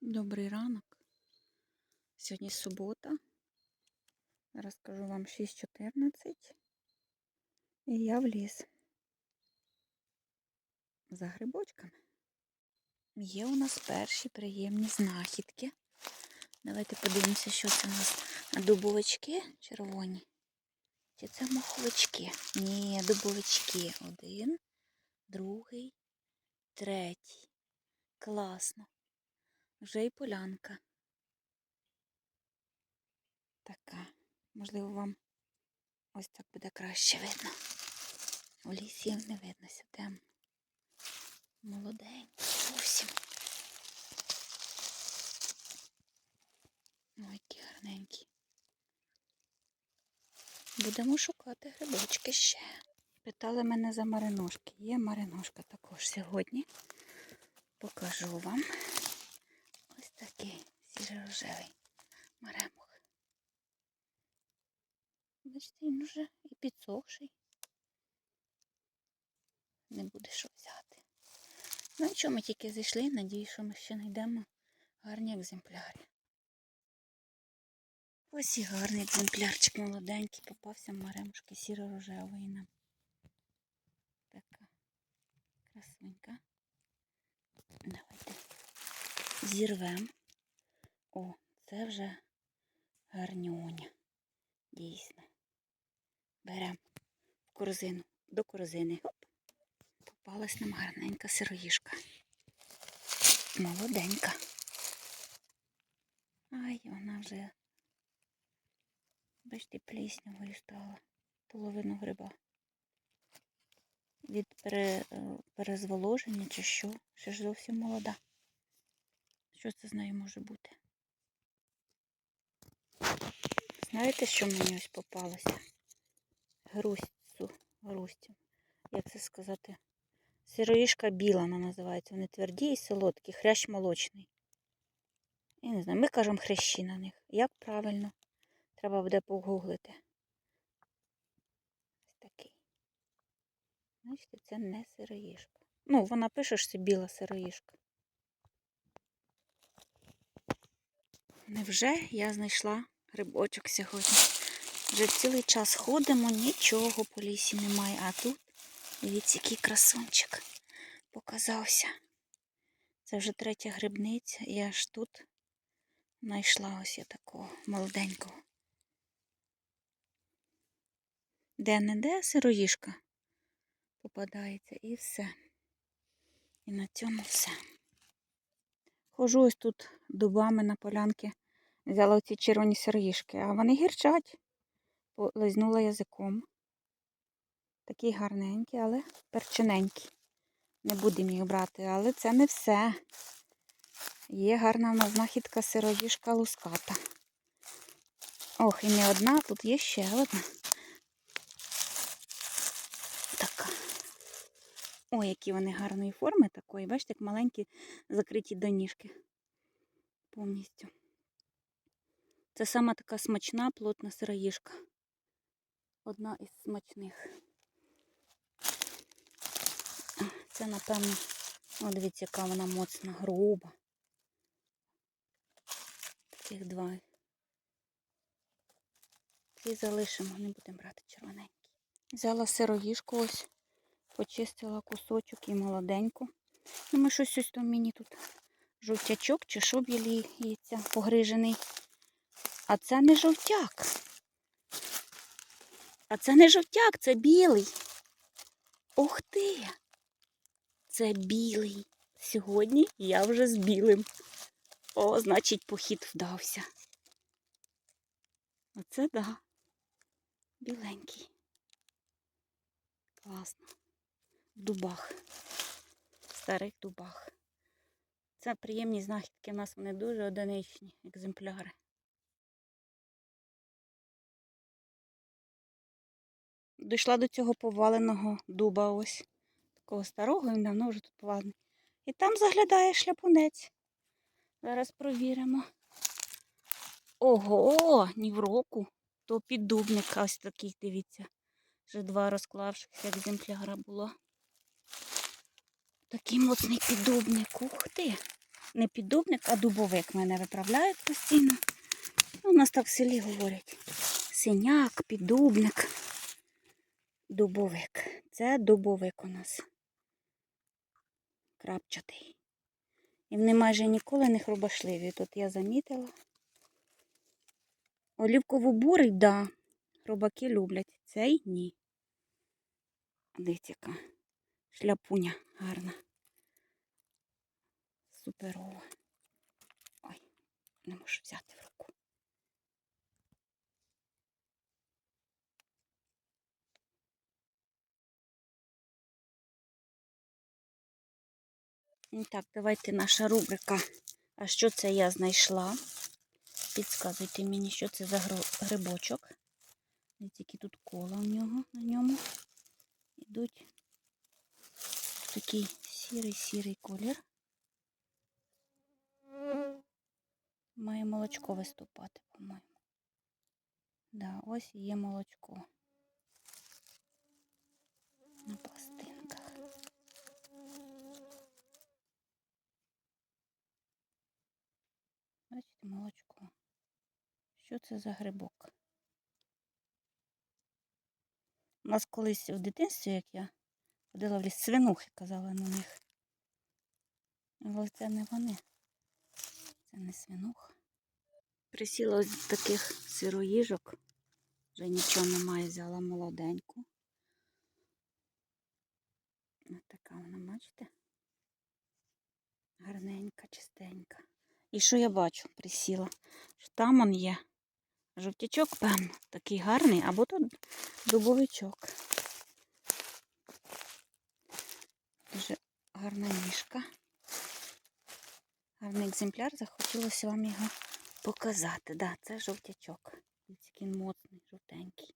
Добрий ранок. Сьогодні субота. Зараз скажу вам 6.14. І я в ліс. За грибочками. Є у нас перші приємні знахідки. Давайте подивимося, що це у нас дубовички червоні. Чи це моховички? Ні, дубовички. Один, другий, третій. Класно. Вже і полянка. Така. Можливо, вам ось так буде краще видно. У лісі не видно темно. Молоденький зовсім. Ой, які гарненькі. Будемо шукати грибочки ще. Питали мене за мариношки. Є мариношка також сьогодні. Покажу вам. Такий сіро-рожевий маремух. Бачите, він вже і підсохший. Не буде що взяти. Ну і що ми тільки зайшли, надію, що ми ще знайдемо гарні екземпляри. Ось і гарний екземплярчик молоденький, попався маремушки сіро-рожевої нам. Така красунька. Давайте зірвемо. О, це вже гарнюня. Дійсно. Беремо в корзину, до корзини. Хоп. Попалась нам гарненька сироїшка. Молоденька. Ай, вона вже, бачите, пліснявою стала. Половину гриба. Від е, перезволоження чи що? Ще ж зовсім молода. Що це з нею може бути? Знаєте, що мені ось попалося? Грустцю, грустю. Як це сказати? Сироїшка біла вона називається. Вони тверді і солодкі, хрящ молочний. Я не знаю, ми кажемо хрящі на них. Як правильно? Треба буде погуглити. Ось такий. Бачите, це не сироїшка. Ну, вона пише, що це біла сироїшка. Невже я знайшла грибочок сьогодні? Вже цілий час ходимо, нічого по лісі немає. А тут, дивіться, який красунчик показався. Це вже третя грибниця, і аж тут знайшла ось я такого молоденького. Де-не-де сироїшка попадається і все. І на цьому все. Хожу ось тут дубами на полянки, взяла оці червоні сироїшки, а вони гірчать. Лизнула язиком. Такі гарненькі, але перчиненькі. Не будемо їх брати, але це не все. Є гарна в нас знахідка сироїшка луската. Ох, і не одна, тут є ще одна. Така. Ой, які вони гарної форми такої. Бачите, як маленькі закриті доніжки. Повністю. Це сама така смачна, плотна сироїшка. Одна із смачних. Це, напевно, о, дивіться, яка вона моцна, груба. Таких два. Ці залишимо, не будемо брати червоненькі. Взяла сироїшку ось, почистила кусочок і молоденьку. Думаю, щось ось там мені тут жовтячок чи що біліється, погрижений. А це не жовтяк. А це не жовтяк, це білий. Ух ти! Це білий. Сьогодні я вже з білим. О, значить, похід вдався. Оце да. Біленький. Класно. В дубах. Старих дубах. Це приємні знахідки. У нас вони дуже одиничні екземпляри. Дійшла до цього поваленого дуба ось. Такого старого, він давно вже тут повалений. І там заглядає шляпунець. Зараз провіримо. Ого, ні в року. То піддубник ось такий, дивіться. Вже два розклавшихся екземпляра було. Такий моцний піддубник. Ух ти. не піддубник, а дубовик мене виправляють постійно. Ну, У нас так в селі говорять. Синяк, піддубник, дубовик. Це дубовик у нас. Крапчатий. І вони майже ніколи не хрубашливі. Тут я замітила. Олівково-бурий, да. Хробаки люблять. Цей ні. Дивіться, яка шляпуня гарна. Суперова. Ой, не можу взяти в руку. І так, давайте наша рубрика. А що це я знайшла? Підказуйте мені, що це за грибочок. Які тут кола у нього на ньому. Ідуть в такий сірий-сірий колір. Має молочко виступати, по-моєму. Да, ось є молочко. На пластинках. Бачите, молочко. Що це за грибок? У нас колись в дитинстві, як я ходила в ліс, свинухи казали на них. Але це не вони. Це не свинуха. Присіла ось таких сироїжок. Вже нічого немає, взяла молоденьку. Ось така вона, бачите? Гарненька, чистенька. І що я бачу? Присіла. Що там он є. Жовтячок, певно, такий гарний, або тут дубовичок. Дуже гарна ніжка. Гарний екземпляр, захотілося вам його показати. Да, це жовтячок. Він моцний, жовтенький.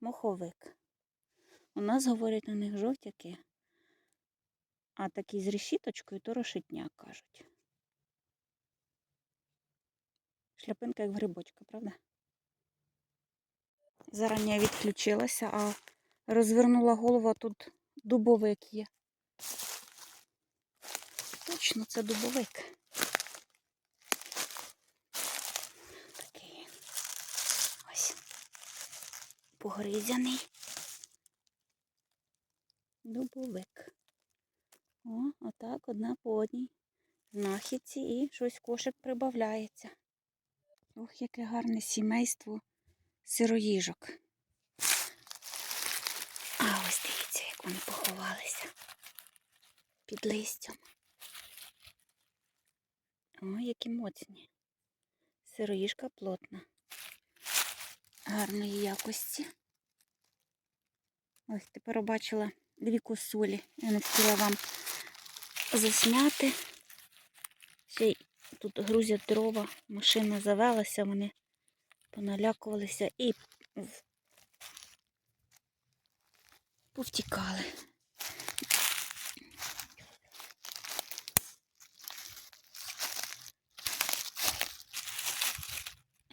Моховик. У нас говорять на них жовтяки, а такі з решіточкою, то розшитняк кажуть. Шляпинка як грибочка, правда? Зарані я відключилася, а розвернула голову, тут дубовик є. Точно це дубовик. Такий. Ось. Погризяний. Дубовик. О, отак, одна по одній. Знахідці і щось кошик прибавляється. Ох, яке гарне сімейство сироїжок. А ось вони поховалися під листям. Ой, які моцні. Сироїжка плотна. Гарної якості. Ось тепер побачила дві косулі. Я не хотіла вам засняти. Ще й тут грузять дрова, машина завелася, вони поналякувалися і повтікали.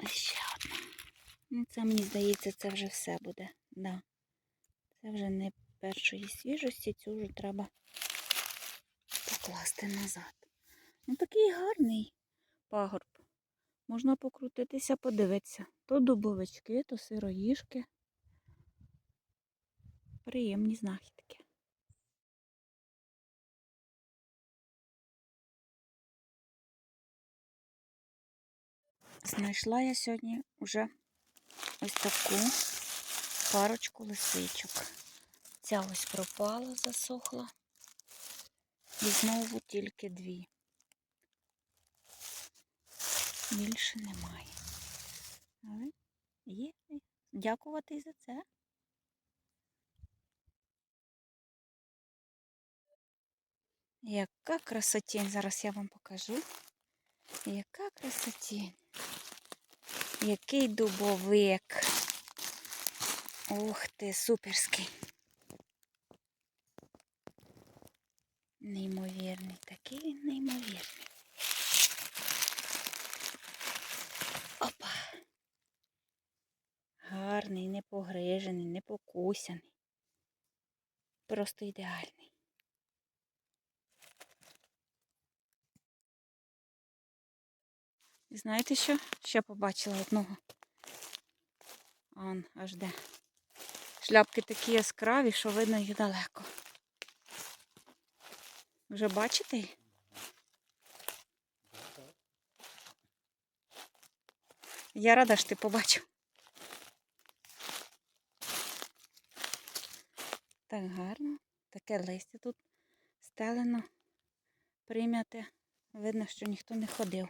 Ще одна. Ну, це мені здається, це вже все буде. Да. Це вже не першої свіжості, цю вже треба покласти назад. Ну такий гарний пагорб. Можна покрутитися, подивитися. То дубовички, то сироїжки. Приємні знахідки. Знайшла я сьогодні вже ось таку парочку лисичок. Ця ось пропала, засохла. І знову тільки дві. Більше немає. Але є. Дякувати за це. Яка красотень, зараз я вам покажу. Яка красотень. Який дубовик. Ух ти, суперський. Неймовірний, такий він неймовірний. Опа. Гарний, не погрижений, не покусяний. Просто ідеальний. І знаєте що? Ще побачила одного. Он аж де. Шляпки такі яскраві, що видно їх далеко. Вже бачите? Я рада, що ти побачив. Так гарно. Таке листя тут стелено, прийняте. Видно, що ніхто не ходив.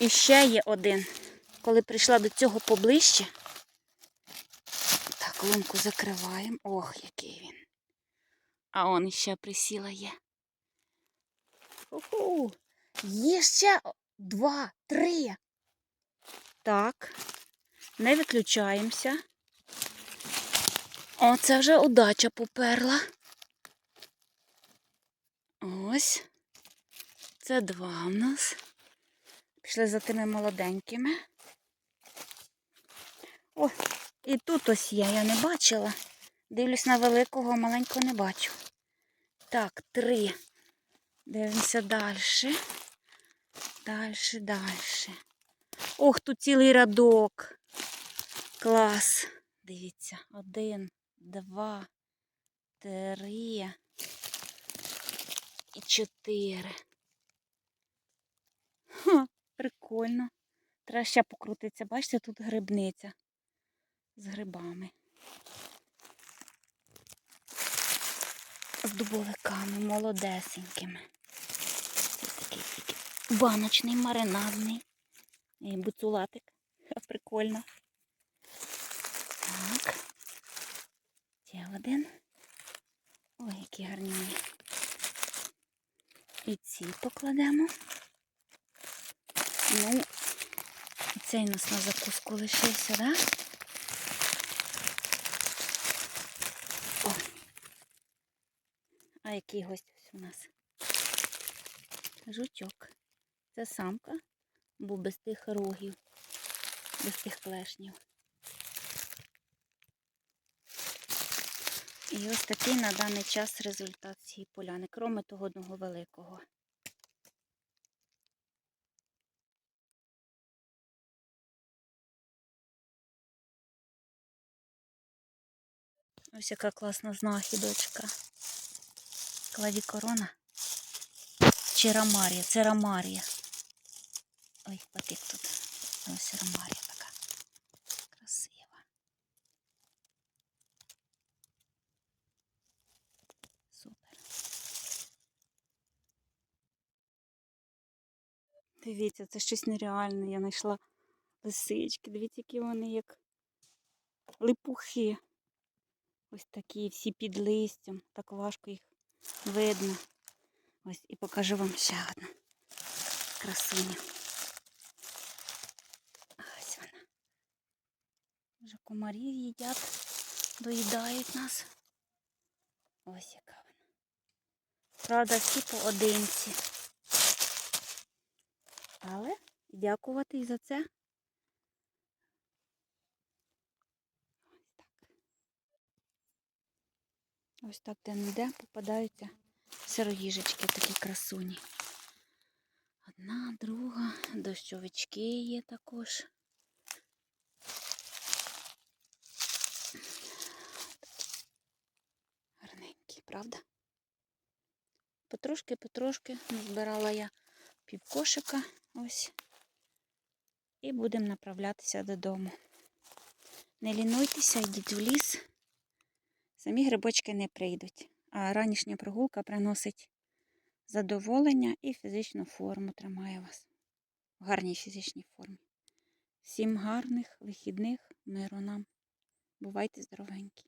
І ще є один. Коли прийшла до цього поближче. Так, лунку закриваємо. Ох, який він. А он ще присіла є. Уху. Є ще два, три. Так, не виключаємося. О, це вже удача поперла. Ось. Це два в нас. Пішли за тими молоденькими. О, і тут ось є, я не бачила. Дивлюсь на великого, маленького не бачу. Так, три. Дивимося далі. Далі, далі. Ох, тут цілий рядок. Клас. Дивіться, один, два, три і чотири. Ха, прикольно. Треба ще покрутитися. Бачите, тут грибниця з грибами. З дубовиками молодесенькими. Це такий тільки баночний, маринадний. Буцулатик. Прикольно. Так. Ще один. Ой, які гарні. І ці покладемо. Ну, цей у нас на закуску лишився, да? О. А який гость ось у нас? Жучок. Це самка, бо без тих рогів, без тих клешнів. І ось такий на даний час результат цієї поляни, кроме того одного великого. Ось яка класна знахідочка. Клавікорона. Чи рамарія? Це рамарія. Ой, потік тут. Ось рамарія така. Красива. Супер. Дивіться, це щось нереальне. Я знайшла лисички. Дивіться, які вони як липухи. Ось такі всі під листям. Так важко їх видно. Ось і покажу вам ще одну красуню. Ось вона. Вже комарів їдять, доїдають нас. Ось яка вона. Правда, всі поодинці. Але дякувати і за це. Ось так. Ось так де-не-де попадаються сироїжечки такі красуні. Одна, друга, дощовички є також. Гарненькі, правда? Потрошки-потрошки збирала я півкошика ось. І будемо направлятися додому. Не лінуйтеся, йдіть в ліс. Самі грибочки не прийдуть. А ранішня прогулка приносить задоволення і фізичну форму тримає вас. В гарній фізичній формі. Всім гарних вихідних, миру нам. Бувайте здоровенькі!